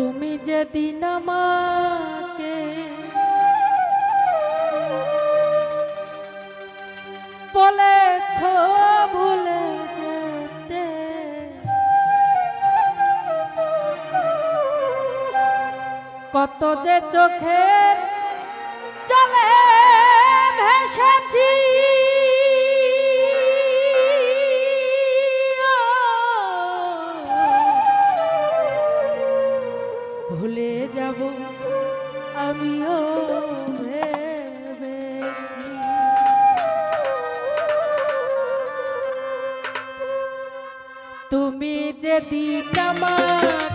তুমি যেদিন আমাকে বলেছ ভুলে যেতে কত যে চোখের চলে ভেসেছি। ভুলে যাব আমিও তুমি যেদিন আমাকে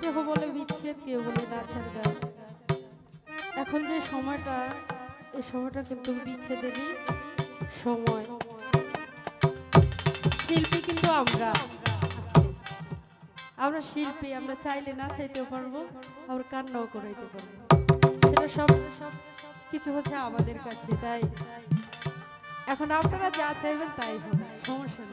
কেউ বলে বিচ্ছেদ, কেউ বলে নাচের গান এখন যে সময়টা, এই সময়টা কিন্তু বিচ্ছেদেরই সময়। শিল্পী কিন্তু আমরা। আমরা শিল্পী, আমরা চাইলে না চাইতেও পারব, আমরা কান্নাও করাইতে পারব। সেটা সব সব কিছু হচ্ছে আমাদের কাছে, তাই। এখন আপনারা যা চাইবেন তাই হবে, সমস্যা